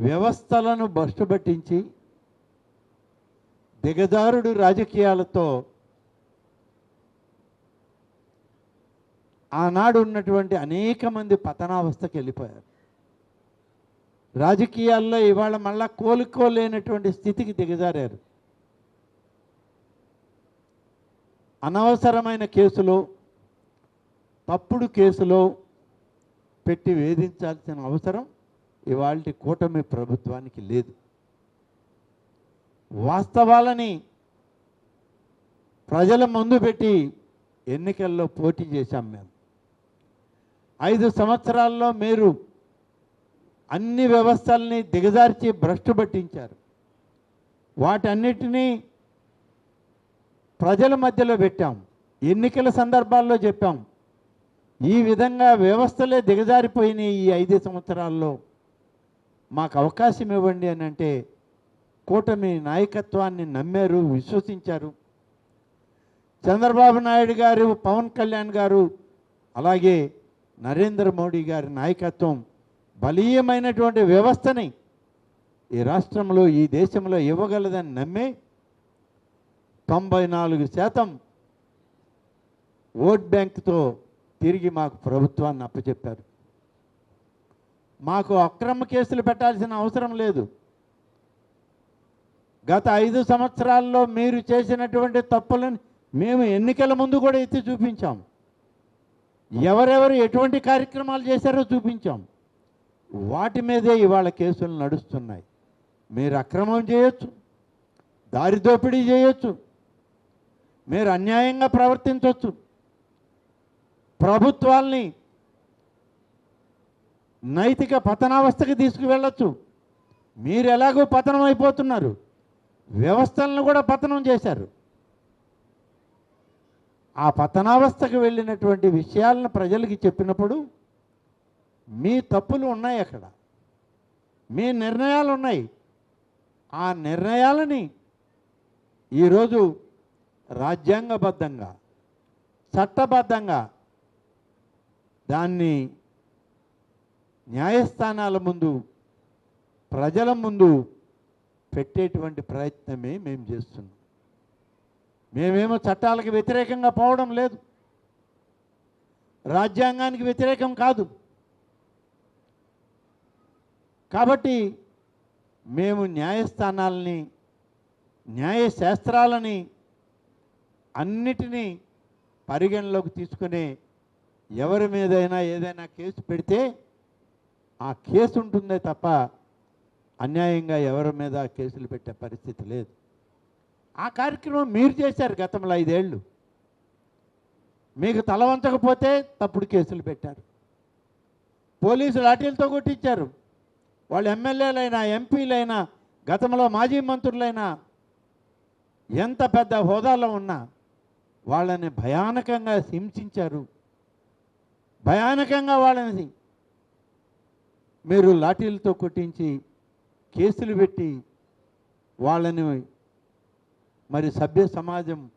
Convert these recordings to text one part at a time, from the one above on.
వ్యవస్థలను బస్టుబట్టించి దిగజారుడు రాజకీయాలతో ఆనాడు ఉన్నటువంటి అనేక మంది పతనావస్థకి వెళ్ళిపోయారు. రాజకీయాల్లో ఇవాళ మళ్ళా కోలుకోలేనటువంటి స్థితికి దిగజారారు. అనవసరమైన కేసులో తప్పుడు కేసులో పెట్టి వేధించాల్సిన అవసరం ఇవాళ కూటమి ప్రభుత్వానికి లేదు. వాస్తవాలని ప్రజల ముందు పెట్టి ఎన్నికల్లో పోటీ చేశాం మేము. ఐదు సంవత్సరాల్లో మీరు అన్ని వ్యవస్థల్ని దిగజార్చి భ్రష్టు పట్టించారు. వాటన్నిటినీ ప్రజల మధ్యలో పెట్టాం. ఎన్నికల సందర్భాల్లో చెప్పాం. ఈ విధంగా వ్యవస్థలే దిగజారిపోయినాయి ఈ ఐదు సంవత్సరాల్లో. మాకు అవకాశం ఇవ్వండి అని అంటే కూటమి నాయకత్వాన్ని నమ్మారు విశ్వసించారు. చంద్రబాబు నాయుడు గారు పవన్ కళ్యాణ్ గారు అలాగే నరేంద్ర మోడీ గారి నాయకత్వం బలీయమైనటువంటి వ్యవస్థని ఈ రాష్ట్రంలో ఈ దేశంలో ఇవ్వగలదని నమ్మి తొంభై నాలుగు శాతం ఓట్ బ్యాంక్తో తిరిగి మాకు ప్రభుత్వాన్ని అప్పచెప్పారు. మాకు అక్రమ కేసులు పెట్టాల్సిన అవసరం లేదు. గత ఐదు సంవత్సరాల్లో మీరు చేసినటువంటి తప్పులను మేము ఎన్నికల ముందు కూడా ఎత్తి చూపించాం. ఎవరెవరు ఎటువంటి కార్యక్రమాలు చేశారో చూపించాం. వాటి మీదే ఇవాళ కేసులు నడుస్తున్నాయి. మీరు అక్రమం చేయొచ్చు దారి దోపిడీ చేయొచ్చు మీరు అన్యాయంగా ప్రవర్తించవచ్చు ప్రభుత్వాల్ని నైతిక పతనావస్థకి తీసుకువెళ్ళచ్చు. మీరు ఎలాగో పతనం అయిపోతున్నారు. వ్యవస్థలను కూడా పతనం చేశారు. ఆ పతనావస్థకు వెళ్ళినటువంటి విషయాలను ప్రజలకి చెప్పినప్పుడు మీ తప్పులు ఉన్నాయి అక్కడ. మీ నిర్ణయాలు ఉన్నాయి. ఆ నిర్ణయాలని ఈరోజు రాజ్యాంగబద్ధంగా చట్టబద్ధంగా దాన్ని న్యాయస్థానాల ముందు ప్రజల ముందు పెట్టేటువంటి ప్రయత్నమే మేము చేస్తున్నాం. మేమేమో చట్టాలకు వ్యతిరేకంగా పోవడం లేదు. రాజ్యాంగానికి వ్యతిరేకం కాదు. కాబట్టి మేము న్యాయస్థానాలని న్యాయశాస్త్రాలని అన్నిటినీ పరిగణలోకి తీసుకునే ఎవరి మీదైనా ఏదైనా కేసు పెడితే ఆ కేసు ఉంటుందే తప్ప అన్యాయంగా ఎవరి మీద కేసులు పెట్టే పరిస్థితి లేదు. ఆ కార్యక్రమం మీరు చేశారు గతంలో ఐదేళ్ళు. మీకు తల వంచకపోతే తప్పుడు కేసులు పెట్టారు. పోలీసులు లాఠీలతో కొట్టించారు. వాళ్ళు ఎమ్మెల్యేలైనా ఎంపీలైనా గతంలో మాజీ మంత్రులైనా ఎంత పెద్ద హోదాలో ఉన్నా వాళ్ళని భయానకంగా హింసించారు. భయానకంగా వాళ్ళని మీరు లాఠీలతో కొట్టించి కేసులు పెట్టి వాళ్ళని మరి సభ్య సమాజం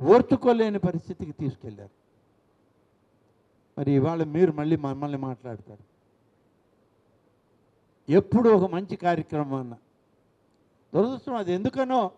ఓర్చుకోలేని పరిస్థితికి తీసుకెళ్ళారు మరి ఇవాళ మీరు మళ్ళీ మమ్మల్ని మాట్లాడతారు. ఎప్పుడు ఒక మంచి కార్యక్రమం అన్న. దురదృష్టం అది. ఎందుకనో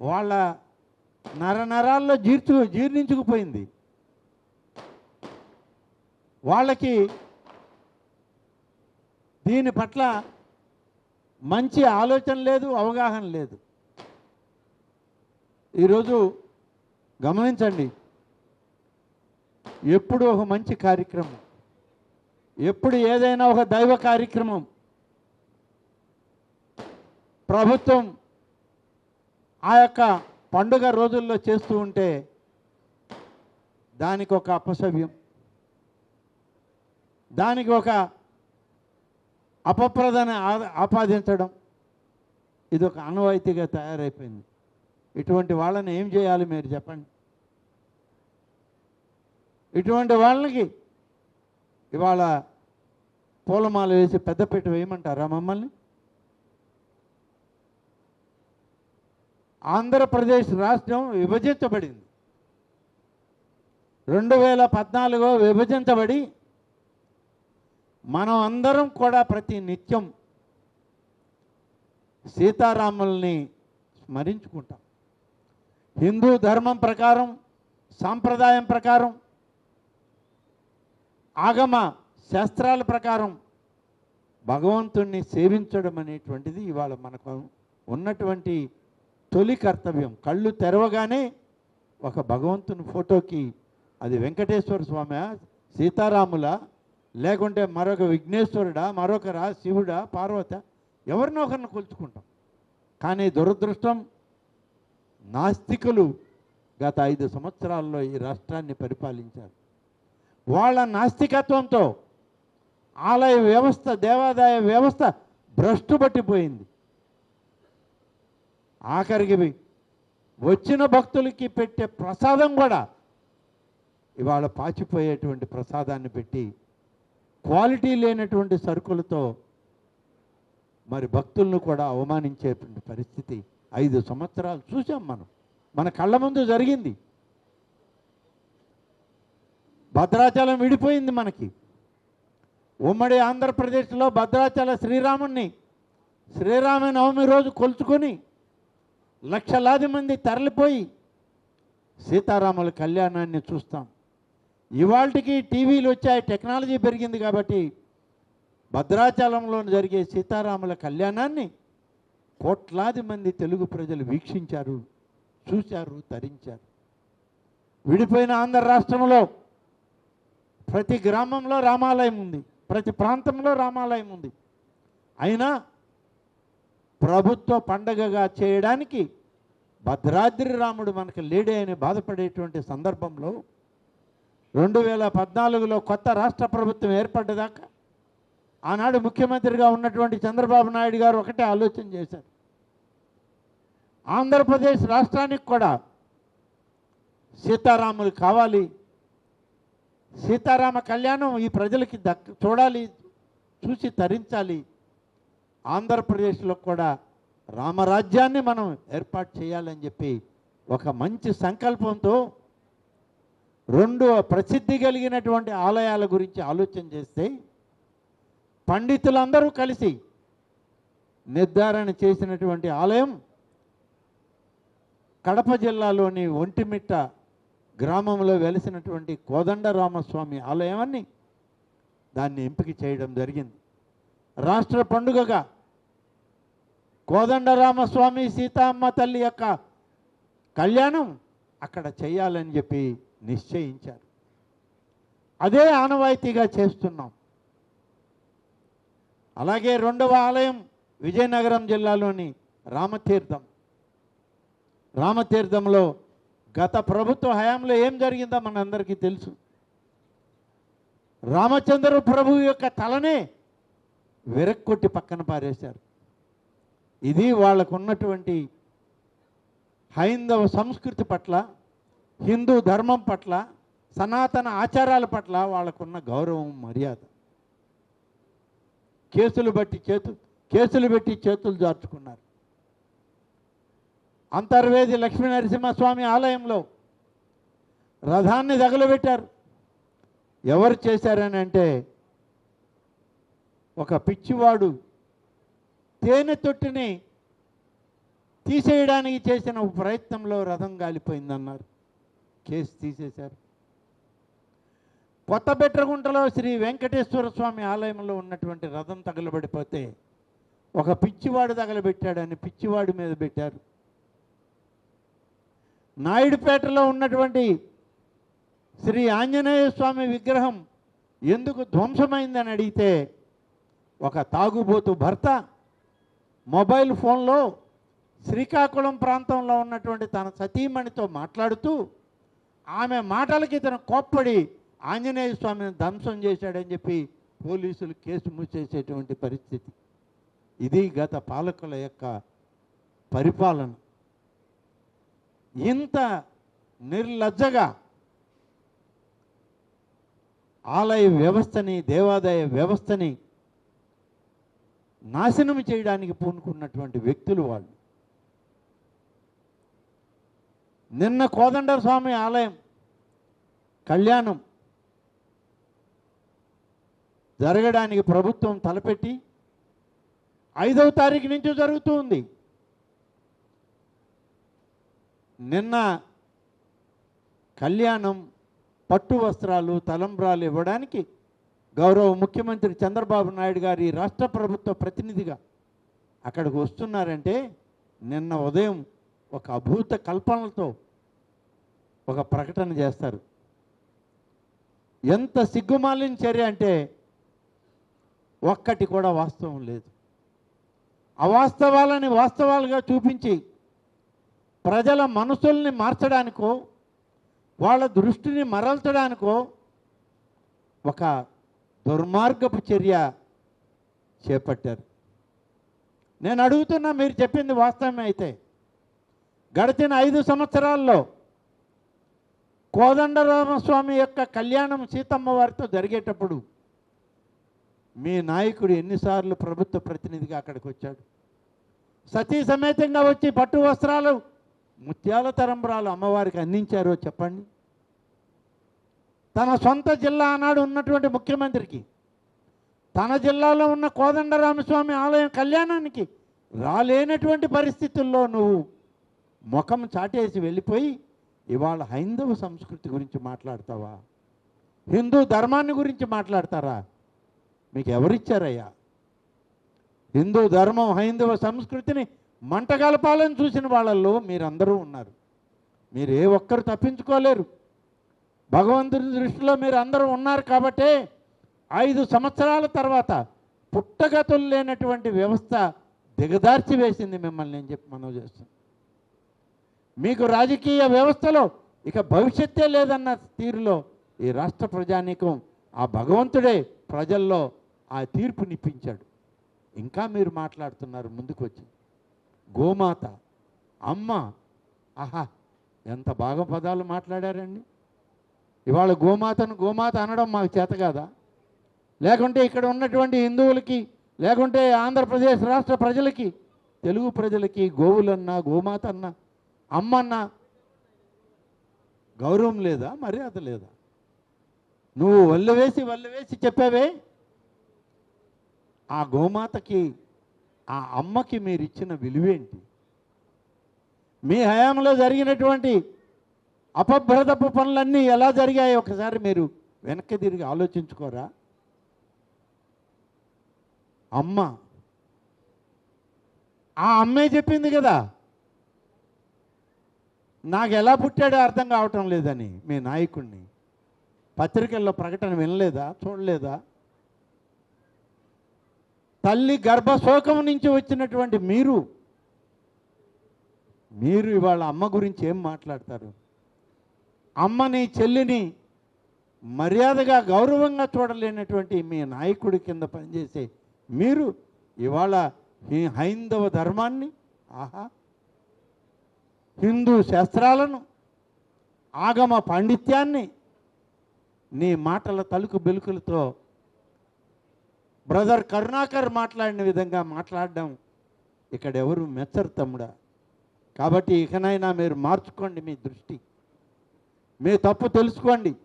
వాళ్ళ నర నరాల్లో జీర్చు జీర్ణించుకుపోయింది. వాళ్ళకి దీని పట్ల మంచి ఆలోచన లేదు అవగాహన లేదు. ఈరోజు గమనించండి. ఎప్పుడు ఒక మంచి కార్యక్రమం ఎప్పుడు ఏదైనా ఒక దైవ కార్యక్రమం ప్రభుత్వం ఆ యొక్క పండుగ రోజుల్లో చేస్తూ ఉంటే దానికి ఒక అపసవ్యం దానికి ఒక అపప్రదని ఆపాదించడం. ఇది ఒక అనువాయితీగా తయారైపోయింది. ఇటువంటి వాళ్ళని ఏం చేయాలి మీరు చెప్పండి? ఇటువంటి వాళ్ళకి ఇవాళ పూలమాల వేసి పెద్దపీట వేయమంటారా మమ్మల్ని? ఆంధ్రప్రదేశ్ రాష్ట్రం విభజించబడింది. రెండు వేల పద్నాలుగో విభజించబడి మనం అందరం కూడా ప్రతి నిత్యం సీతారాముల్ని స్మరించుకుంటాం. హిందూ ధర్మం ప్రకారం సాంప్రదాయం ప్రకారం ఆగమ శాస్త్రాల ప్రకారం భగవంతుణ్ణి సేవించడం అనేటువంటిది ఇవాళ మనకు ఉన్నటువంటి తొలి కర్తవ్యం. కళ్ళు తెరవగానే ఒక భగవంతుని ఫోటోకి అది వెంకటేశ్వర స్వామి సీతారాముల లేకుంటే మరొక విఘ్నేశ్వరుడా మరొకరా శివుడా పార్వత ఎవరినో ఒకరిని కొలుచుకుంటాం. కానీ దురదృష్టం నాస్తికులు గత ఐదు సంవత్సరాల్లో ఈ రాష్ట్రాన్ని పరిపాలించారు. వాళ్ళ నాస్తికత్వంతో ఆలయ వ్యవస్థ దేవాదాయ వ్యవస్థ భ్రష్టు పట్టిపోయింది. ఆఖరికి వచ్చిన భక్తులకి పెట్టే ప్రసాదం కూడా ఇవాళ పాచిపోయేటువంటి ప్రసాదాన్ని పెట్టి క్వాలిటీ లేనటువంటి సరుకులతో మరి భక్తులను కూడా అవమానించేటువంటి పరిస్థితి ఐదు సంవత్సరాలు చూసాం మనం. మన కళ్ళ ముందు జరిగింది. భద్రాచలం విడిపోయింది మనకి. ఉమ్మడి ఆంధ్రప్రదేశ్లో భద్రాచల శ్రీరాముణ్ణి శ్రీరామ నవమి రోజు కొలుచుకొని లక్షలాది మంది తరలిపోయి సీతారాముల కళ్యాణాన్ని చూస్తాం. ఇవాళకి టీవీలు వచ్చాయి టెక్నాలజీ పెరిగింది కాబట్టి భద్రాచలంలో జరిగే సీతారాముల కళ్యాణాన్ని కోట్లాది మంది తెలుగు ప్రజలు వీక్షించారు చూశారు తరించారు. విడిపోయిన ఆంధ్ర రాష్ట్రంలో ప్రతి గ్రామంలో రామాలయం ఉంది ప్రతి ప్రాంతంలో రామాలయం ఉంది. అయినా ప్రభుత్వ పండగగా చేయడానికి భద్రాద్రి రాముడు మనకు లేడే అని బాధపడేటువంటి సందర్భంలో రెండు వేల పద్నాలుగులో కొత్త రాష్ట్ర ప్రభుత్వం ఏర్పడ్డదాకా ఆనాడు ముఖ్యమంత్రిగా ఉన్నటువంటి చంద్రబాబు నాయుడు గారు ఒకటే ఆలోచన చేశారు. ఆంధ్రప్రదేశ్ రాష్ట్రానికి కూడా సీతారాములు కావాలి. సీతారామ కళ్యాణం ఈ ప్రజలకి దక్ చూడాలి చూసి తరించాలి. ఆంధ్రప్రదేశ్లో కూడా రామరాజ్యాన్ని మనం ఏర్పాటు చేయాలని చెప్పి ఒక మంచి సంకల్పంతో రెండు ప్రసిద్ధి కలిగినటువంటి ఆలయాల గురించి ఆలోచన చేస్తే పండితులందరూ కలిసి నిర్ధారణ చేసినటువంటి ఆలయం కడప జిల్లాలోని ఒంటిమిట్ట గ్రామంలో వెలిసినటువంటి కోదండరామస్వామి ఆలయాన్ని దాన్ని ఎంపిక చేయడం జరిగింది. రాష్ట్ర పండుగగా కోదండరామస్వామి సీతమ్మ తల్లి యొక్క కళ్యాణం అక్కడ చేయాలని చెప్పి నిశ్చయించారు. అదే ఆనవాయితీగా చేస్తున్నాం. అలాగే రెండవ ఆలయం విజయనగరం జిల్లాలోని రామతీర్థం. రామతీర్థంలో గత ప్రభుత్వ హయాంలో ఏం జరిగిందో మనందరికీ తెలుసు. రామచంద్ర ప్రభు యొక్క తలనే విరక్కొట్టి పక్కన పారేశారు. ఇది వాళ్ళకున్నటువంటి హైందవ సంస్కృతి పట్ల హిందూ ధర్మం పట్ల సనాతన ఆచారాల పట్ల వాళ్ళకున్న గౌరవం మర్యాద. కేసులు బట్టి చేతు కేసులు పెట్టి చేతులు జార్చుకున్నారు. అంతర్వేది లక్ష్మీ నరసింహస్వామి ఆలయంలో రథాన్ని తగలబెట్టారు. ఎవరు చేశారని అంటే ఒక పిచ్చివాడు తేనె తొట్టిని తీసేయడానికి చేసిన ప్రయత్నంలో రథం గాలిపోయిందన్నారు చేసి తీసేశారు. కొత్త బెట్రగుంటలో శ్రీ వెంకటేశ్వర స్వామి ఆలయంలో ఉన్నటువంటి రథం తగలబడిపోతే ఒక పిచ్చివాడు తగలబెట్టాడని పిచ్చివాడి మీద పెట్టారు. నాయుడుపేటలో ఉన్నటువంటి శ్రీ ఆంజనేయ స్వామి విగ్రహం ఎందుకు ధ్వంసమైందని అడిగితే ఒక తాగుబోతు భర్త మొబైల్ ఫోన్లో శ్రీకాకుళం ప్రాంతంలో ఉన్నటువంటి తన సతీమణితో మాట్లాడుతూ ఆమె మాటలకి ఇతను కోప్పడి ఆంజనేయ స్వామిని ధ్వంసం చేశాడని చెప్పి పోలీసులు కేసు మూసేసేటువంటి పరిస్థితి. ఇది గత పాలకుల యొక్క పరిపాలన. ఇంత నిర్లజ్జగా ఆలయ వ్యవస్థని దేవాదాయ వ్యవస్థని నాశనం చేయడానికి పూనుకున్నటువంటి వ్యక్తులు వాళ్ళు. నిన్న కోదండ స్వామి ఆలయం కళ్యాణం జరగడానికి ప్రభుత్వం తలపెట్టి ఐదవ తారీఖు నుంచి జరుగుతూ ఉంది నిన్న కళ్యాణం పట్టు వస్త్రాలు తలంబ్రాలు ఇవ్వడానికి గౌరవ ముఖ్యమంత్రి చంద్రబాబు నాయుడు గారి రాష్ట్ర ప్రభుత్వ ప్రతినిధిగా అక్కడికి వస్తున్నారంటే నిన్న ఉదయం ఒక అభూత కల్పనలతో ఒక ప్రకటన చేస్తారు. ఎంత సిగ్గుమాలిన చర్య అంటే ఒక్కటి కూడా వాస్తవం లేదు. అవాస్తవాలని వాస్తవాలుగా చూపించి ప్రజల మనసుల్ని మార్చడానికో వాళ్ళ దృష్టిని మరల్చడానికో ఒక దుర్మార్గపు చర్య చేపట్టారు. నేను అడుగుతున్నా మీరు చెప్పింది వాస్తవమే అయితే. గడిచిన ఐదు సంవత్సరాల్లో కోదండరామస్వామి యొక్క కళ్యాణం సీతమ్మ వారితో జరిగేటప్పుడు మీ నాయకుడు ఎన్నిసార్లు ప్రభుత్వ ప్రతినిధిగా అక్కడికి వచ్చాడు. సతీ సమేతంగా వచ్చి పట్టు వస్త్రాలు ముత్యాల తరంబరాలు అమ్మవారికి అందించారో చెప్పండి. తన సొంత జిల్లా ఆనాడు ఉన్నటువంటి ముఖ్యమంత్రికి తన జిల్లాలో ఉన్న కోదండరామస్వామి ఆలయం కళ్యాణానికి రాలేనటువంటి పరిస్థితుల్లో నువ్వు ముఖం చాటేసి వెళ్ళిపోయి ఇవాళ హైందవ సంస్కృతి గురించి మాట్లాడతావా? హిందూ ధర్మాన్ని గురించి మాట్లాడతారా? మీకు ఎవరిచ్చారయ్యా హిందూ ధర్మం హైందవ సంస్కృతిని మంటగలపాలని చూసిన వాళ్ళల్లో మీరందరూ ఉన్నారు. మీరు ఏ ఒక్కరు తప్పించుకోలేరు. భగవంతుని దృష్టిలో మీరు అందరూ ఉన్నారు కాబట్టే ఐదు సంవత్సరాల తర్వాత పుట్టగతులు లేనటువంటి వ్యవస్థ దిగదార్చి వేసింది మిమ్మల్ని నేను చెప్పి మనం చేస్తున్నాం మీకు రాజకీయ వ్యవస్థలో ఇక భవిష్యత్తే లేదన్న తీరులో ఈ రాష్ట్ర ప్రజానీకం ఆ భగవంతుడే ప్రజల్లో ఆ తీర్పునిప్పించాడు ఇంకా మీరు మాట్లాడుతున్నారు ముందుకు వచ్చి గోమాత అమ్మ ఆహా ఎంత బాగా పదాలు మాట్లాడారండి. ఇవాళ గోమాతను గోమాత అనడం మాకు చేత కాదా? లేకుంటే ఇక్కడ ఉన్నటువంటి హిందువులకి లేకుంటే ఆంధ్రప్రదేశ్ రాష్ట్ర ప్రజలకి తెలుగు ప్రజలకి గోవులన్నా గోమాత అన్నా అమ్మన్న గౌరవం లేదా మర్యాద లేదా? నువ్వు వల్ల వేసి వల్ల వేసి చెప్పావే? ఆ గోమాతకి ఆ అమ్మకి మీరు ఇచ్చిన విలువేంటి? మీ హయాంలో జరిగినటువంటి అపభ్రదపు పనులన్నీ ఎలా జరిగాయి? ఒకసారి మీరు వెనక్కి తిరిగి ఆలోచించుకోరా. అమ్మ. ఆ అమ్మే చెప్పింది కదా. నాకు ఎలా పుట్టాడో అర్థం కావటం లేదని మీ నాయకుడిని పత్రికల్లో ప్రకటన వినలేదా? చూడలేదా? తల్లి గర్భశోకం నుంచి వచ్చినటువంటి మీరు మీరు ఇవాళ అమ్మ గురించి ఏం మాట్లాడతారు? అమ్మని చెల్లిని మర్యాదగా గౌరవంగా చూడలేనటువంటి మీ నాయకుడి కింద పనిచేసే మీరు ఇవాళ ఈ హైందవ ధర్మాన్ని ఆహా హిందూ శాస్త్రాలను ఆగమ పాండిత్యాన్ని నీ మాటల తలుకు బెలుకులతో బ్రదర్ కరుణాకర్ మాట్లాడిన విధంగా మాట్లాడడం ఇక్కడ ఎవరు మెచ్చరు తమ్ముడా. కాబట్టి ఇకనైనా మీరు మార్చుకోండి మీ దృష్టి. మీ తప్పు తెలుసుకోండి.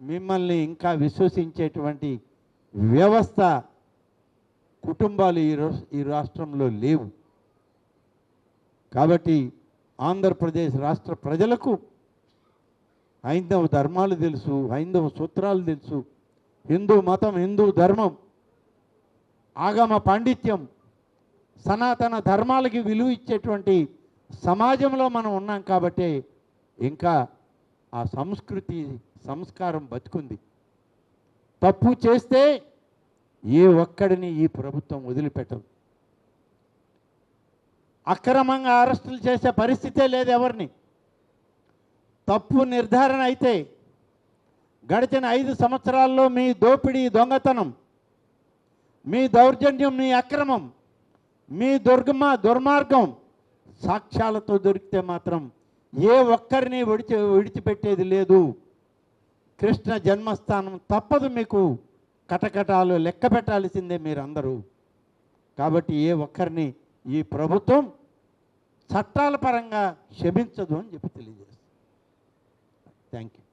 మిమ్మల్ని ఇంకా విశ్వసించేటువంటి వ్యవస్థ కుటుంబాలు ఈ రో- ఈ రాష్ట్రంలో లేవు. కాబట్టి ఆంధ్రప్రదేశ్ రాష్ట్ర ప్రజలకు హైందవ ధర్మాలు తెలుసు హైందవ సూత్రాలు తెలుసు. హిందూ మతం హిందూ ధర్మం ఆగమ పాండిత్యం సనాతన ధర్మాలకి విలువ ఇచ్చేటువంటి సమాజంలో మనం ఉన్నాం కాబట్టి ఇంకా ఆ సంస్కృతి సంస్కారం బతుకుంది. తప్పు చేస్తే ఏ ఒక్కడిని ఈ ప్రభుత్వం వదిలిపెట్టదు. అక్రమంగా అరెస్టులు చేసే పరిస్థితే లేదు ఎవరిని. తప్పు నిర్ధారణ అయితే గడిచిన ఐదు సంవత్సరాల్లో మీ దోపిడీ దొంగతనం మీ దౌర్జన్యం మీ అక్రమం మీ దుర్గమ దుర్మార్గం సాక్ష్యాలతో దొరికితే మాత్రం ఏ ఒక్కరిని విడిచి విడిచిపెట్టేది లేదు. కృష్ణ జన్మస్థానం తప్పదు మీకు. కటకటాలు లెక్క పెట్టాల్సిందే మీరందరూ. కాబట్టి ఏ ఒక్కరిని ఈ ప్రభుత్వం చట్టాల పరంగా క్షమించదు అని చెప్పి తెలియజేస్తాను. Thank you